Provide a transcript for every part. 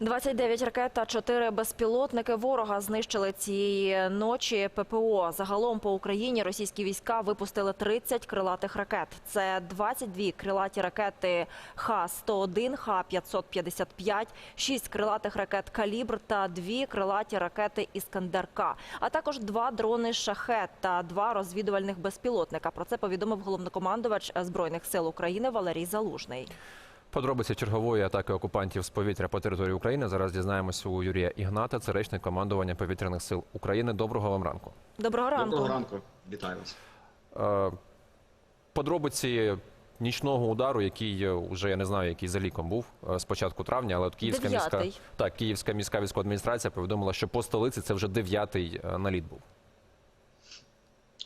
29 ракет та 4 безпілотники ворога знищили цієї ночі ППО. Загалом по Україні російські війська випустили 30 крилатих ракет. Це 22 крилаті ракети Х-101, Х-555, 6 крилатих ракет «Калібр» та 2 крилаті ракети «Іскандер-К», а також два дрони «Шахет» та два розвідувальних безпілотника. Про це повідомив головнокомандувач Збройних сил України Валерій Залужний. Подробиці чергової атаки окупантів з повітря по території України зараз дізнаємося у Юрія Ігната, це речник командування повітряних сил України. Доброго вам ранку. Доброго ранку. Доброго ранку, вітаю вас. Е, Подробиці нічного удару, який вже я не знаю, який за ліком був е, з початку травня, але от Київська міська так, Київська міська військова адміністрація повідомила, що по столиці це вже дев'ятий е, наліт був.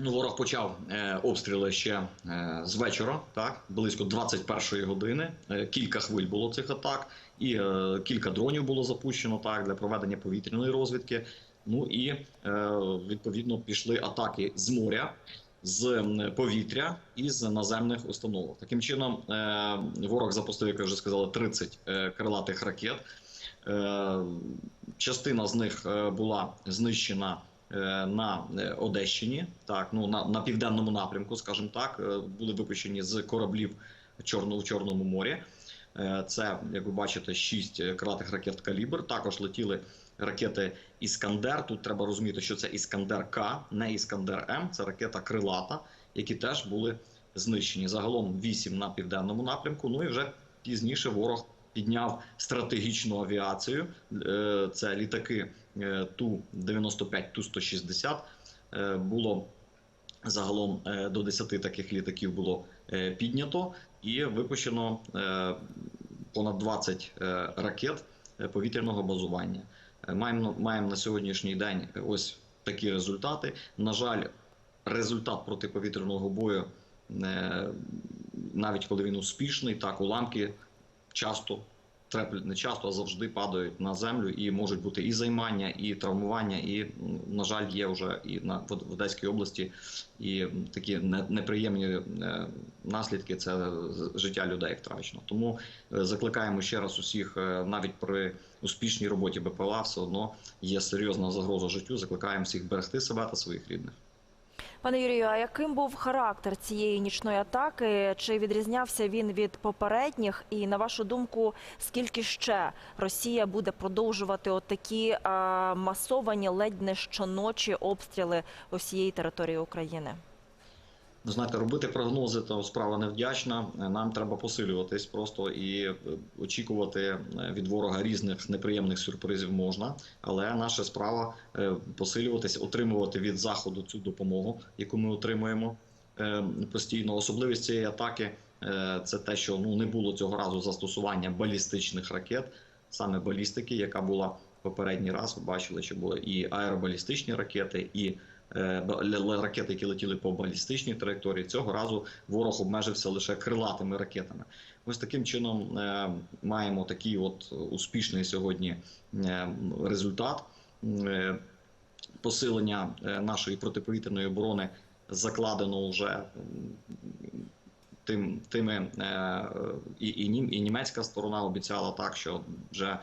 Ну, ворог почав е, обстріли ще е, з вечора, так близько 21-ї години. Е, кілька хвиль було цих атак, і е, кілька дронів було запущено так для проведення повітряної розвідки. Ну і е, відповідно пішли атаки з моря, з повітря і з наземних установок. Таким чином, е, ворог запустив, як ви вже сказали, 30 е, крилатих ракет. Е, частина з них е, була знищена на е, Одещині, так ну на, на південному напрямку, скажімо так, е, були випущені з кораблів Чорно, в Чорному морі. Е, Це, як ви бачите, шість е, крилатих ракет калібр. Також летіли ракети Іскандер. Тут треба розуміти, що це Іскандер К, не Іскандер М. Це ракета крилата, які теж були знищені. Загалом вісім на південному напрямку. Ну і вже пізніше ворог підняв стратегічну авіацію. Е, Це літаки е, Ту-95, Ту-160. Е, Було загалом до 10 таких літаків було піднято і випущено понад 20 е, ракет повітряного базування. Маємо, маємо на сьогоднішній день ось такі результати. На жаль, результат протиповітряного бою, навіть коли він успішний, так уламки часто треплять не часто, а завжди падають на землю і можуть бути і займання, і травмування. І на жаль, є вже і на в Одеській області і такі не- неприємні е, наслідки. Це життя людей втрачено. Тому е, закликаємо ще раз усіх, е, навіть при успішній роботі БПЛА, все одно є серйозна загроза життю. Закликаємо всіх берегти себе та своїх рідних. Пане Юрію, а яким був характер цієї нічної атаки? Чи відрізнявся він від попередніх? І на вашу думку, скільки ще Росія буде продовжувати отакі е, масовані ледь не щоночі обстріли усієї території України? Знаєте, робити прогнози то справа невдячна. Нам треба посилюватись просто і е, очікувати е, від ворога різних неприємних сюрпризів можна. Але наша справа е, посилюватись, отримувати від заходу цю допомогу, яку ми отримуємо постійно. Особливість цієї атаки це те, що ну не було цього разу застосування балістичних ракет, саме балістики, яка була попередній раз. Ви бачили, що були і аеробалістичні ракети, і ракети, які летіли по балістичній траєкторії. Цього разу ворог обмежився лише крилатими ракетами. Ось таким чином е, маємо такий от успішний сьогодні е, результат. Е, Посилення е, нашої протиповітряної оборони закладено вже тим, тими е, і, і, нім- і німецька сторона обіцяла так, що вже е,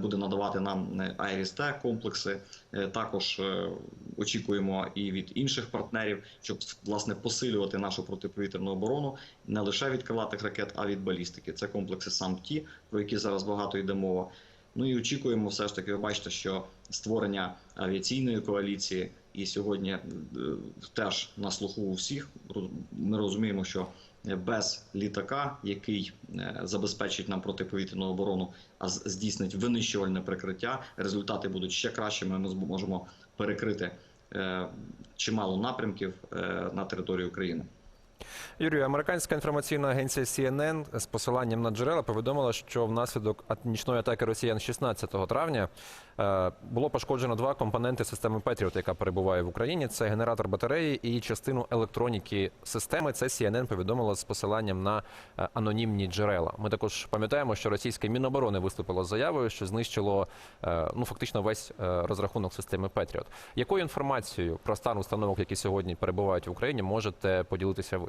буде надавати нам АРСТ комплекси. Е, Також е, очікуємо і від інших партнерів, щоб власне посилювати нашу протиповітряну оборону не лише від крилатих ракет, а від балістики. Це комплекси САМ-Ті, про які зараз багато йде мова. Ну і очікуємо, все ж таки, ви бачите, що створення авіаційної коаліції і сьогодні е, теж на слуху у всіх. Ми розуміємо, що без літака, який е, забезпечить нам протиповітряну оборону, а здійснить винищувальне прикриття, результати будуть ще кращими. Ми зможемо перекрити е, чимало напрямків е, на території України. Юрію, американська інформаційна агенція CNN з посиланням на джерела повідомила, що внаслідок нічної атаки росіян 16 травня е, було пошкоджено два компоненти системи Patriot, яка перебуває в Україні. Це генератор батареї і частину електроніки системи. Це CNN повідомило з посиланням на е, анонімні джерела. Ми також пам'ятаємо, що російське міноборони виступило з заявою, що знищило е, ну фактично весь розрахунок системи Patriot. Якою інформацією про стан установок, які сьогодні перебувають в Україні, можете поділитися ви?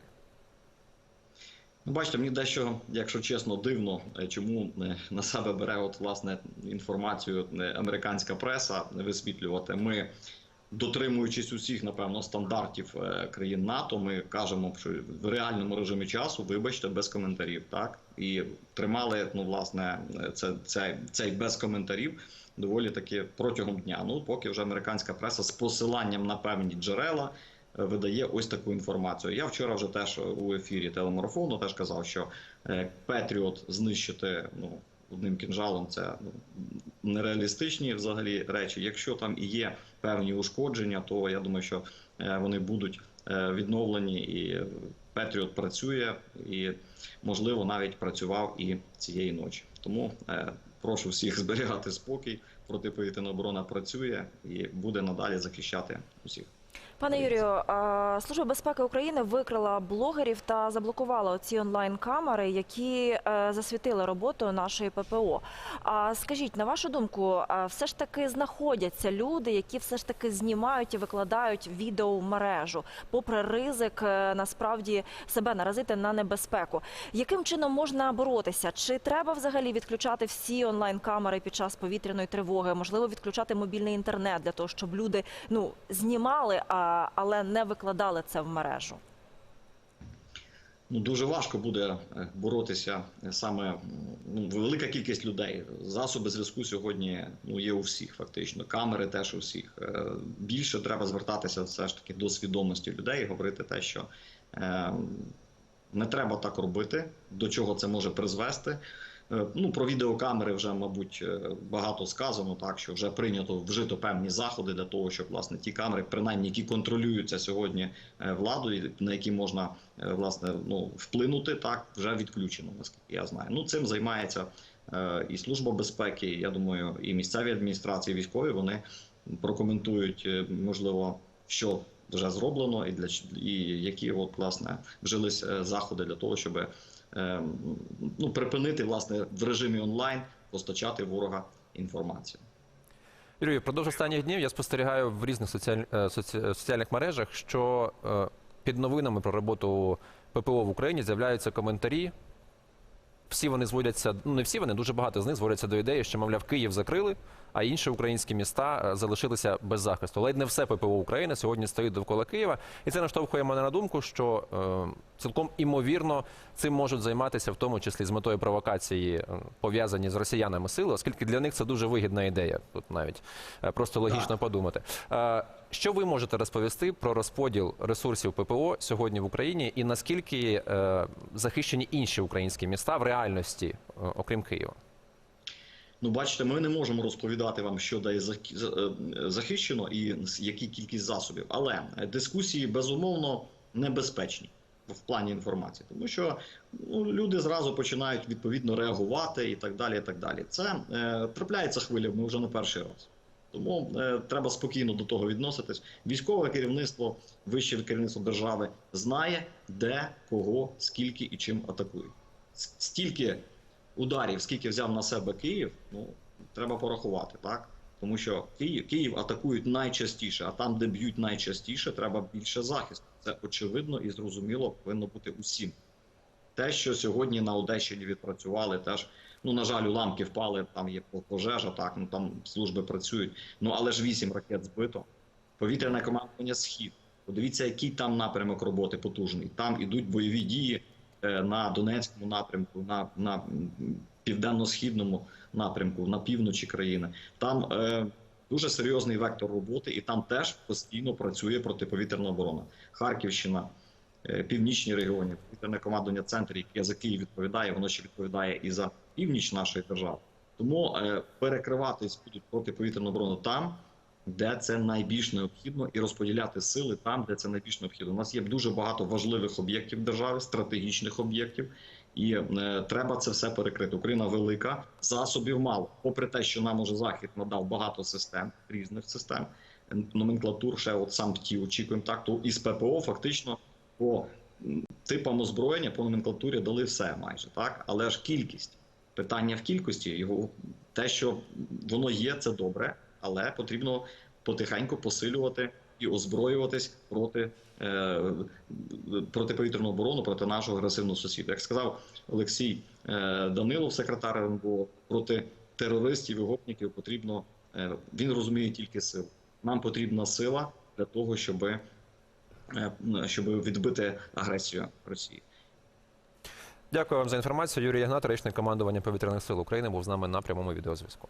Ну, бачите, мені дещо, якщо чесно, дивно, е, чому е, на себе бере от власне інформацію е, американська преса висвітлювати. Ми, дотримуючись усіх, напевно, стандартів країн НАТО, ми кажемо, що в реальному режимі часу, вибачте, без коментарів, так і тримали ну, власне, це, це, цей без коментарів доволі таки протягом дня. Ну, поки вже американська преса з посиланням на певні джерела видає ось таку інформацію. Я вчора вже теж у ефірі телемарафону теж казав, що е, Петріот знищити ну, одним кінжалом це ну, нереалістичні взагалі речі. Якщо там і є певні ушкодження, то я думаю, що е, вони будуть е, відновлені і Петріот працює і, можливо, навіть працював і цієї ночі. Тому е, прошу всіх зберігати спокій. Протиповітряна оборона працює і буде надалі захищати усіх. Пане Юрію, Служба безпеки України викрила блогерів та заблокувала ці онлайн-камери, які е, засвітили роботу нашої ППО. А скажіть, на вашу думку, все ж таки знаходяться люди, які все ж таки знімають і викладають відео в мережу, попри ризик е, насправді себе наразити на небезпеку. Яким чином можна боротися? Чи треба взагалі відключати всі онлайн-камери під час повітряної тривоги? Можливо, відключати мобільний інтернет для того, щоб люди ну знімали, але не викладали це в мережу? Ну дуже важко буде е, боротися е, саме ну, велика кількість людей. Засоби зв'язку сьогодні ну є у всіх, фактично. Камери теж у всіх. Е, Більше треба звертатися все ж таки до свідомості людей, і говорити те, що е, не треба так робити, до чого це може призвести. Е, Ну, про відеокамери вже, мабуть, е, багато сказано, так що вже прийнято вжито певні заходи для того, щоб власне ті камери, принаймні які контролюються сьогодні е, владою, на які можна власне ну вплинути, так вже відключено, наскільки я знаю. Ну цим займається і служба безпеки. Я думаю, і місцеві адміністрації, військові вони прокоментують, можливо, що вже зроблено, і для і які от власне вжились заходи для того, щоб ну припинити власне в режимі онлайн постачати ворога інформацію. Юрію, впродовж останніх днів я спостерігаю в різних соціаль... е, соці- соціальних мережах, що е, під новинами про роботу ППО в Україні з'являються коментарі. Всі вони зводяться, ну не всі вони, дуже багато з них зводяться до ідеї, що, мовляв, Київ закрили, а інші українські міста е, залишилися без захисту. Ледь не все ППО України сьогодні стоїть довкола Києва, і це наштовхує мене на думку, що е, цілком імовірно цим можуть займатися, в тому числі з метою провокації, е, пов'язані з росіянами сили, оскільки для них це дуже вигідна ідея. Тут навіть е, просто логічно Так. подумати. Е, що ви можете розповісти про розподіл ресурсів ППО сьогодні в Україні, і наскільки е, захищені інші українські міста в реальності, е, окрім Києва? Ну, бачите, ми не можемо розповідати вам, що зах- е, захищено і які кількість засобів. Але е, дискусії безумовно небезпечні в плані інформації, тому що ну, люди зразу починають відповідно реагувати і так далі. І так далі. Це е, трапляється хвилями вже не перший раз. Тому е, треба спокійно до того відноситись. Військове керівництво, вище керівництво держави знає, де, кого, скільки і чим атакують. Стільки ударів, скільки взяв на себе Київ, ну треба порахувати, так? Тому що Київ, Київ атакують найчастіше, а там, де б'ють найчастіше, треба більше захисту. Це очевидно і зрозуміло повинно бути усім. Те, що сьогодні на Одещині відпрацювали, теж ну на жаль, уламки впали. Там є пожежа, так ну там служби працюють. Ну але ж вісім ракет збито. Повітряне командування схід. Подивіться, який там напрямок роботи потужний. Там ідуть бойові дії е, на Донецькому напрямку, на, на південно-східному напрямку, на півночі країни. Там е, дуже серйозний вектор роботи, і там теж постійно працює протиповітряна оборона. Харківщина, північні регіони, повітряне командування центру, яке за Київ відповідає, воно ще відповідає і за північ нашої держави. Тому е, перекриватись будуть протиповітряну оборону там, де це найбільш необхідно, і розподіляти сили там, де це найбільш необхідно. У нас є дуже багато важливих об'єктів держави, стратегічних об'єктів, і е, треба це все перекрити. Україна велика, засобів мало. Попри те, що нам уже захід надав багато систем, різних систем, е, номенклатур, ще от сам ті очікуємо так. То із ППО фактично по типам озброєння, по номенклатурі дали все майже так, але ж кількість. Питання в кількості його те, що воно є, це добре, але потрібно потихеньку посилювати і озброюватись проти е, протиповітряну оборону проти нашого агресивного сусіда. Як сказав Олексій е, Данилов, секретар РНБО, проти терористів і гопників потрібно е, він розуміє тільки силу. Нам потрібна сила для того, щоб, щоб відбити агресію Росії. Дякую вам за інформацію. Юрій Ягнат, речник командування повітряних сил України, був з нами на прямому відеозв'язку.